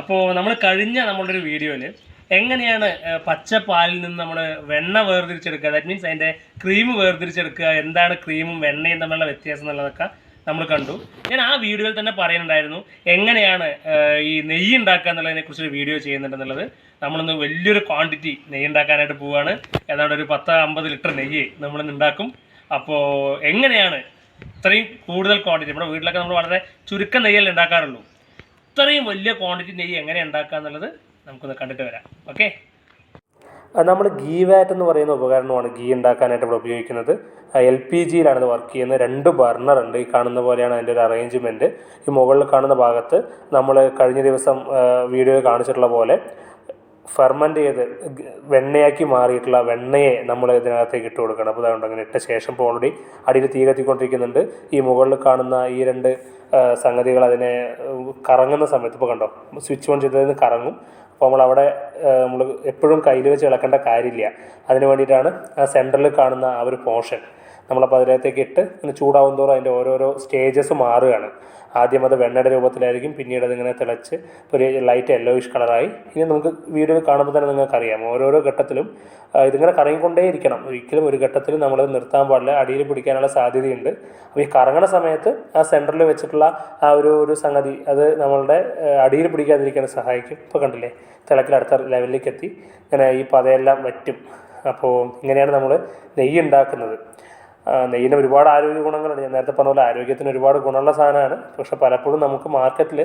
അപ്പോൾ നമ്മൾ കഴിഞ്ഞ നമ്മളുടെ ഒരു വീഡിയോയിൽ എങ്ങനെയാണ് പച്ചപ്പാലിൽ പച്ച പാലിൽ നിന്ന് നമ്മൾ വെണ്ണ വേർതിരിച്ചെടുക്കുക ദാറ്റ് മീൻസ് അതിന്റെ ക്രീം വേർതിരിച്ചെടുക്കുക എന്താണ് ക്രീമും വെണ്ണയും തമ്മിലുള്ള വ്യത്യാസം എന്നുള്ളതൊക്കെ നമ്മൾ കണ്ടു. ഞാൻ ആ വീഡിയോയിൽ തന്നെ പറയുന്നുണ്ടായിരുന്നു എങ്ങനെയാണ് ഈ നെയ്യ് ഉണ്ടാക്കുക എന്നുള്ളതിനെ കുറിച്ചൊരു വീഡിയോ ചെയ്യുന്നുണ്ടെന്നുള്ളത് നമ്മളിന്ന് വലിയൊരു ക്വാണ്ടിറ്റി നെയ്യ് ഉണ്ടാക്കാനായിട്ട് പോവുകയാണ് ഏതാണ്ട് ഒരു പത്ത് അമ്പത് ലിറ്റർ നെയ്യ് നമ്മളിന്ന് ഉണ്ടാക്കും. അപ്പോൾ എങ്ങനെയാണ് ഇത്രയും കൂടുതൽ ക്വാണ്ടിറ്റി നമ്മുടെ വീട്ടിലൊക്കെ നമ്മൾ വളരെ ചുരുക്കം നെയ്യല്ലേ ഉണ്ടാക്കാറുള്ളൂ. ഇത്രയും വലിയ ക്വാണ്ടിറ്റി നെയ്യ് എങ്ങനെ ഉണ്ടാക്കുക എന്നുള്ളത് നമുക്കൊന്ന് കണ്ടിട്ട് വരാം. ഓക്കെ നമ്മൾ ഗീ വാറ്റ് എന്ന് പറയുന്ന ഉപകരണമാണ് ഗീ ഉണ്ടാക്കാനായിട്ട് ഇവിടെ ഉപയോഗിക്കുന്നത്. എൽ പി ജിയിലാണ് ഇത് വർക്ക് ചെയ്യുന്നത്. രണ്ട് ബർണർ ഉണ്ട്. ഈ കാണുന്ന പോലെയാണ് അതിന്റെ ഒരു അറേഞ്ച്മെന്റ് ഈ മുകളിൽ കാണുന്ന ഭാഗത്ത് നമ്മൾ കഴിഞ്ഞ ദിവസം വീഡിയോയിൽ കാണിച്ചിട്ടുള്ള പോലെ ഫെർമെന്റ് ചെയ്ത് വെണ്ണയാക്കി മാറിയിട്ടുള്ള വെണ്ണയെ നമ്മൾ ഇതിനകത്തേക്ക് ഇട്ട് കൊടുക്കണം. അപ്പോൾ അതുകൊണ്ട് അങ്ങനെ ഇട്ട ശേഷം ഇപ്പോൾ ഓൾറെഡി അടിയിൽ തീ കത്തിക്കൊണ്ടിരിക്കുന്നുണ്ട്. ഈ മുകളിൽ കാണുന്ന ഈ രണ്ട് സംഗതികൾ അതിനെ കറങ്ങുന്ന സമയത്ത് ഇപ്പോൾ കണ്ടോ സ്വിച്ച് ഓൺ ചെയ്തതിന് കറങ്ങും. അപ്പോൾ നമ്മൾ അവിടെ നമ്മൾ എപ്പോഴും കയ്യിൽ വെച്ച് ഇളക്കേണ്ട കാര്യമില്ല. അതിന് വേണ്ടിയിട്ടാണ് ആ സെന്ററിൽ കാണുന്ന ആ ഒരു പോർഷൻ നമ്മളപ്പോൾ അതിനകത്തേക്ക് ഇട്ട് ഇങ്ങനെ ചൂടാവും തോറും അതിന്റെ ഓരോരോ സ്റ്റേജസ് മാറുകയാണ്. ആദ്യം അത് വെണ്ണയുടെ രൂപത്തിലായിരിക്കും പിന്നീട് അതിങ്ങനെ തിളച്ച് ഒരു ലൈറ്റ് യെല്ലോയിഷ് കളറായി ഇനി നമുക്ക് വീഡിയോ കാണുമ്പോൾ തന്നെ നിങ്ങൾക്ക് നിങ്ങൾക്കറിയാം. ഓരോരോ ഘട്ടത്തിലും ഇതിങ്ങനെ കറങ്ങിക്കൊണ്ടേ ഇരിക്കണം ഒരിക്കലും ഒരു ഘട്ടത്തിൽ നമ്മൾ നിർത്താൻ പാടില്ല അടിയിൽ പിടിക്കാനുള്ള സാധ്യതയുണ്ട്. അപ്പോൾ ഈ കറങ്ങണ സമയത്ത് ആ സെന്ററിൽ വെച്ചിട്ടുള്ള ആ ഒരു ഒരു സംഗതി അത് നമ്മളുടെ അടിയിൽ പിടിക്കാതിരിക്കാൻ സഹായിക്കും. ഇപ്പോൾ കണ്ടില്ലേ തിളക്കിൽ അടുത്ത ലെവലിലേക്ക് എത്തി. ഇങ്ങനെ ഈ പതയെല്ലാം വറ്റും. അപ്പോൾ ഇങ്ങനെയാണ് നമ്മൾ നെയ്യ് ഉണ്ടാക്കുന്നത്. നെയ്യിന് ഒരുപാട് ആരോഗ്യ ഗുണങ്ങളുണ്ട്. ഞാൻ നേരത്തെ പറഞ്ഞ പോലെ ആരോഗ്യത്തിന് ഒരുപാട് ഗുണമുള്ള സാധനമാണ്. പക്ഷെ പലപ്പോഴും നമുക്ക് മാർക്കറ്റിൽ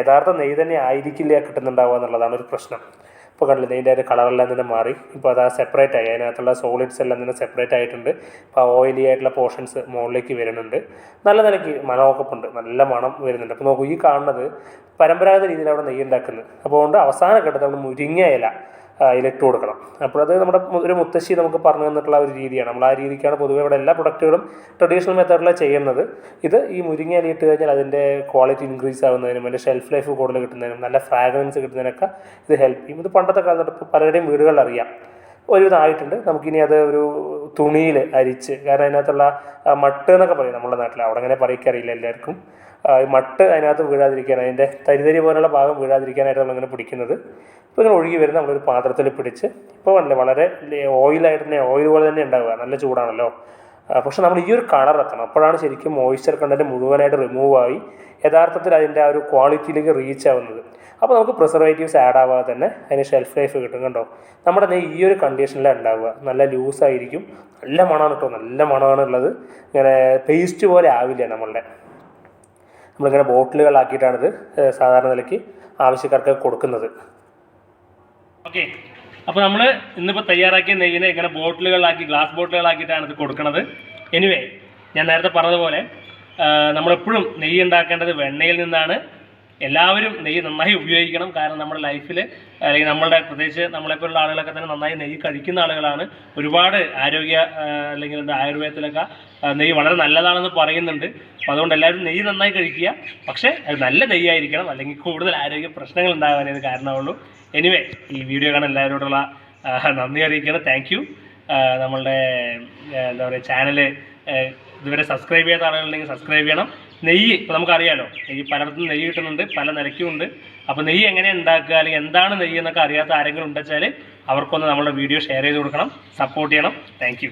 യഥാർത്ഥ നെയ്യ് തന്നെ ആയിരിക്കില്ല കിട്ടുന്നുണ്ടാവുക എന്നുള്ളതാണ് ഒരു പ്രശ്നം. ഇപ്പോൾ കണ്ടില്ല നെയ്യിന്റെ ഒരു കളറെല്ലാം തന്നെ മാറി. ഇപ്പോൾ അത് സെപ്പറേറ്റ് ആയി. അതിനകത്തുള്ള സോളിഡ്സ് എല്ലാം തന്നെ സെപ്പറേറ്റ് ആയിട്ടുണ്ട്. ഇപ്പോൾ ഓയിലി ആയിട്ടുള്ള പോർഷൻസ് മുകളിലേക്ക് വരുന്നുണ്ട്. നല്ല നിലയ്ക്ക് മണമൊക്കെ ഉണ്ട് നല്ല മണം വരുന്നുണ്ട്. അപ്പോൾ നോക്കൂ ഈ കാണുന്നത് പരമ്പരാഗത രീതിയിൽ അവിടെ നെയ്യ് ഉണ്ടാക്കുന്നത്. അപ്പോൾ അതുകൊണ്ട് അവസാന ഘട്ടത്തിൽ നമ്മൾ മുരിങ്ങ ഇല ആ, ഇതിലിട്ട് കൊടുക്കണം. അപ്പോഴത് നമ്മുടെ ഒരു മുത്തശ്ശി നമുക്ക് പറഞ്ഞു തന്നിട്ടുള്ള ഒരു രീതിയാണ്. നമ്മൾ ആ രീതിക്കാണ് പൊതുവെ ഇവിടെ എല്ലാ പ്രൊഡക്റ്റുകളും ട്രഡീഷണൽ മെത്തേഡിലാണ് ചെയ്യുന്നത്. ഇത് ഈ മുരിങ്ങ അലിയിട്ട് കഴിഞ്ഞാൽ അതിന്റെ ക്വാളിറ്റി ഇൻക്രീസ് ആവുന്നതിനും അതിന്റെ ഷെൽഫ് ലൈഫ് കൂടുതൽ കിട്ടുന്നതിനും നല്ല ഫ്രാഗ്രൻസ് കിട്ടുന്നതിനൊക്കെ ഇത് ഹെൽപ്പ് ചെയ്യും. ഇത് പണ്ടത്തെ കാലത്ത് പലരുടെയും വീടുകളിൽ അറിയാം. ഒരുവിധം നമുക്കിനി അത് ഒരു തുണിയിൽ അരിച്ച് കാരണം അതിനകത്തുള്ള മട്ട് എന്നൊക്കെ പറയും നമ്മുടെ നാട്ടിൽ. അവിടെ അങ്ങനെ പറയിക്കറിയില്ല എല്ലാവർക്കും. മട്ട് അതിനകത്ത് വീഴാതിരിക്കാൻ അതിന്റെ തരിതരി പോലുള്ള ഭാഗം വീഴാതിരിക്കാനായിട്ട് നമ്മളിങ്ങനെ പിടിക്കുന്നത്. ഇപ്പോൾ ഇങ്ങനെ ഒഴുകി വരുന്ന നമ്മളൊരു പാത്രത്തിൽ പിടിച്ച് ഇപ്പോൾ അല്ലേ വളരെ ഓയിലായിട്ട് തന്നെ ഓയിൽ പോലെ തന്നെ ഉണ്ടാവുക. നല്ല ചൂടാണല്ലോ. പക്ഷേ നമ്മൾ ഈ ഒരു കളർ എത്തണം. അപ്പോഴാണ് ശരിക്കും മോയ്സ്ചർ കണ്ടന്റ് മുഴുവനായിട്ട് റിമൂവ് ആയി യഥാർത്ഥത്തിൽ അതിന്റെ ആ ഒരു ക്വാളിറ്റിയിലേക്ക് റീച്ച് ആവുന്നത്. അപ്പോൾ നമുക്ക് പ്രിസർവേറ്റീവ്സ് ആഡ് ആവാതെ തന്നെ അതിന് ഷെൽഫ് ലൈഫ് കിട്ടും കണ്ടോ? നമ്മുടെ നെയ്യ് ഈ ഒരു കണ്ടീഷനിലാണ് ഉണ്ടാവുക. നല്ല ലൂസായിരിക്കും നല്ല മണമാണ് കേട്ടോ നല്ല മണമാണ് ഉള്ളത്. ഇങ്ങനെ പേസ്റ്റ് പോലെ ആവില്ല നമ്മളുടെ. നമ്മളിങ്ങനെ ബോട്ടിലുകളാക്കിയിട്ടാണിത് സാധാരണ നിലയ്ക്ക് ആവശ്യക്കാർക്ക് കൊടുക്കുന്നത്. ഓക്കെ. അപ്പോൾ നമ്മൾ ഇന്നിപ്പോൾ തയ്യാറാക്കിയ നെയ്യിനെ ഇങ്ങനെ ബോട്ടിലുകളാക്കി ഗ്ലാസ് ബോട്ടിലുകളാക്കിയിട്ടാണ് ഇത് കൊടുക്കുന്നത് എനിവേ ഞാൻ നേരത്തെ പറഞ്ഞതുപോലെ നമ്മളെപ്പോഴും നെയ്യ് ഉണ്ടാക്കേണ്ടത് വെണ്ണയിൽ നിന്നാണ്. എല്ലാവരും നെയ്യ് നന്നായി ഉപയോഗിക്കണം. കാരണം നമ്മുടെ ലൈഫിൽ അല്ലെങ്കിൽ നമ്മളുടെ പ്രത്യേകിച്ച് നമ്മളെപ്പോലുള്ള ആളുകളൊക്കെ തന്നെ നന്നായി നെയ്യ് കഴിക്കുന്ന ആളുകളാണ്. ഒരുപാട് ആരോഗ്യ അല്ലെങ്കിൽ എന്താ ആയുർവേദത്തിലൊക്കെ നെയ്യ് വളരെ നല്ലതാണെന്ന് പറയുന്നുണ്ട്. അപ്പോൾ അതുകൊണ്ട് എല്ലാവരും നെയ്യ് നന്നായി കഴിക്കുക. പക്ഷേ അത് നല്ല നെയ്യായിരിക്കണം. അല്ലെങ്കിൽ കൂടുതൽ ആരോഗ്യ പ്രശ്നങ്ങൾ ഉണ്ടാകാനേ കാരണമുള്ളൂ. എനിവേ ഈ വീഡിയോ കാണാൻ എല്ലാവരോടുള്ള നന്ദി അറിയിക്കണം താങ്ക് യു നമ്മളുടെ എന്താ പറയുക ചാനൽ ഇതുവരെ സബ്സ്ക്രൈബ് ചെയ്യാത്ത ആളുകളുണ്ടെങ്കിൽ സബ്സ്ക്രൈബ് ചെയ്യണം. നെയ്യ് ഇപ്പോൾ നമുക്കറിയാലോ. നെയ്യ് പലയിടത്തും നെയ്യ് കിട്ടുന്നുണ്ട് പല നിരക്കും ഉണ്ട് അപ്പോൾ നെയ്യ് എങ്ങനെ ഉണ്ടാക്കുക അല്ലെങ്കിൽ എന്താണ് നെയ്യ് എന്നൊക്കെ അറിയാത്ത ആരെങ്കിലും ഉണ്ടെച്ചാൽ അവർക്കൊന്ന് നമ്മുടെ വീഡിയോ ഷെയർ ചെയ്ത് കൊടുക്കണം സപ്പോർട്ട് ചെയ്യണം. താങ്ക്